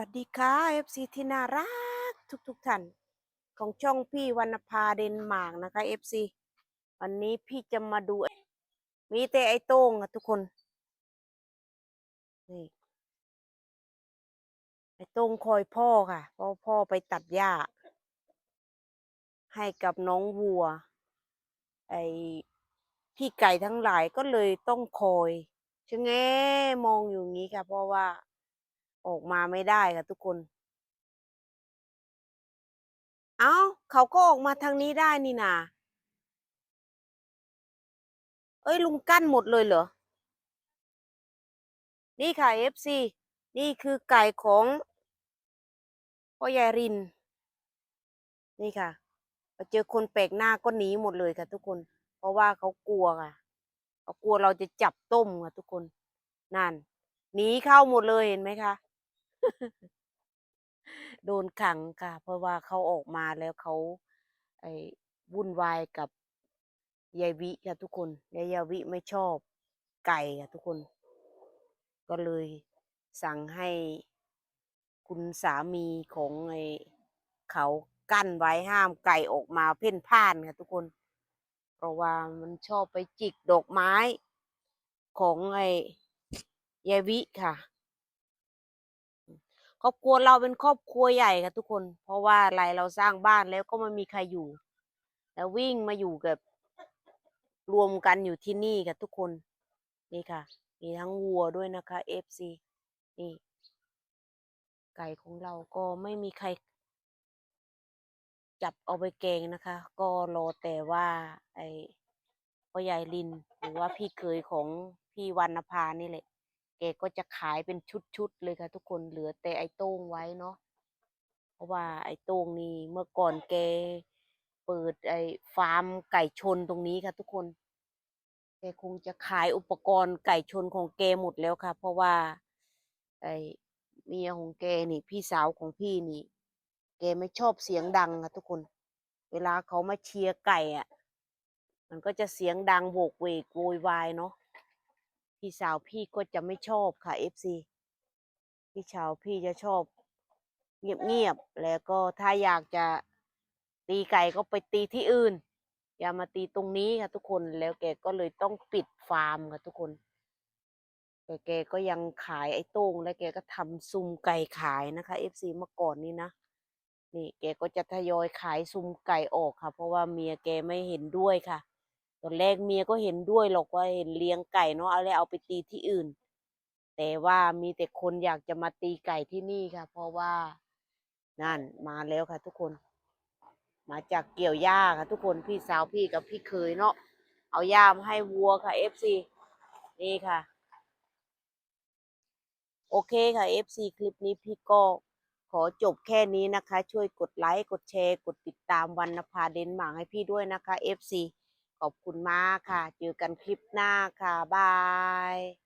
วัสดีค่ะ FC ที่น่ารักทุกๆทท่านของช่องพี่วรรณภาเดนมาร์กนะคะ FC วันนี้พี่จะมาดู มีแต่ไอ้โต้งอะทุกคน นี่ไอ้โต้งคอยพ่อค่ะเพราะพ่อไปตัดหญ้า ให้กับน้องวัว ไอ้พี่ไก่ทั้งหลายก็เลยต้องคอยชะแงมองอยู่งนี้ค่ะ เพราะว่า ออกมาไม่ได้ค่ะทุกคน เอ้า เขาก็ออกมาทางนี้ได้นี่นาเอ้ยลุงกั้นหมดเลยเหรอ นี่ค่ะ FC นี่คือไก่ของพ่อใหญ่ริน นี่ค่ะเจอคนแปลกหน้าก็หนีหมดเลยค่ะทุกคน เพราะว่าเขากลัวค่ะเขากลัวเราจะจับต้มค่ะทุกคน นั่นหนีเข้าหมดเลยเห็นไหมคะ โดนขังค่ะ เพราะว่าเขาออกมาแล้วเขาไอ้วุ่นวายกับยายวิค่ะทุกคนยายยาวิไม่ชอบไก่ค่ะทุกคน ก็เลยสั่งให้คุณสามีของไอ้เขากั้นไว้ห้ามไก่ออกมาเพ่นพ่านค่ะทุกคน เพราะว่ามันชอบไปจิกดอกไม้ของไอ้ยายวิค่ะ ครอบครัวเราเป็นครอบครัวใหญ่ค่ะทุกคน เพราะว่าอะไรเราสร้างบ้านแล้วก็ไม่มีใครอยู่ แล้ววิ่งมาอยู่กับรวมกันอยู่ที่นี่ค่ะทุกคน นี่ค่ะ มีทั้งวัวด้วยนะคะ FC นี่ ไก่ของเราก็ไม่มีใคร จับเอาไปแกงนะคะ ก็รอแต่ว่า ไอ้พ่อใหญ่ลิน หรือว่าพี่เคยของพี่วรรณภานี่แหละ แกก็จะขายเป็นชุดๆเลยค่ะ ทุกคนเหลือแต่ไอ้โต้งไว้เนาะเพราะว่าไอ้โต้งนี่เมื่อก่อนแกเปิดไอ้ฟาร์มไก่ชนตรงนี้ค่ะ ทุกคนแกคงจะขายอุปกรณ์ไก่ชนของแกหมดแล้วค่ะ เพราะว่า ไอ้เมียของแกนี่ พี่สาวของพี่นี่ แกไม่ชอบเสียงดังค่ะทุกคน เวลาเขามาเชียร์ไก่อะ่ะ มันก็จะเสียงดังโวกเวกโวยวายเนาะ พี่สาวพี่ก็จะไม่ชอบค่ะ FC พี่สาวพี่จะชอบ เงียบๆแล้วก็ถ้าอยากจะตีไก่ก็ไปตีที่อื่น อย่ามาตีตรงนี้ค่ะทุกคนแล้วแกก็เลยต้องปิดฟาร์มค่ะทุกคนแต่แกก็ยังขายไอ้โต้งและแกก็ทำซุมไก่ขายนะคะ FC เมื่อก่อนนี้นะนี่แกก็จะทยอยขายซุมไก่ออกค่ะ เพราะว่าเมียแกไม่เห็นด้วยค่ะ ตอนแรกเมียก็เห็นด้วยหรอกว่าเห็นเลี้ยงไก่เนาะเอาเลยเอาไปตีที่อื่น แต่ว่ามีแต่คนอยากจะมาตีไก่ที่นี่ค่ะ เพราะว่านั่นมาแล้วค่ะ ทุกคน มาจากเกี่ยวหญ้าค่ะ ทุกคนพี่สาวพี่กับพี่เคยเนาะเอาหญ้ามาให้วัวค่ะ FC นี่ค่ะ โอเคค่ะ FC คลิปนี้พี่ก็ขอจบแค่นี้นะคะ ช่วยกดไลค์ กดแชร์ กดติดตามวันนภาเดนมาร์กให้พี่ด้วยนะคะ FC ขอบคุณมากค่ะ เจอกันคลิปหน้าค่ะ บาย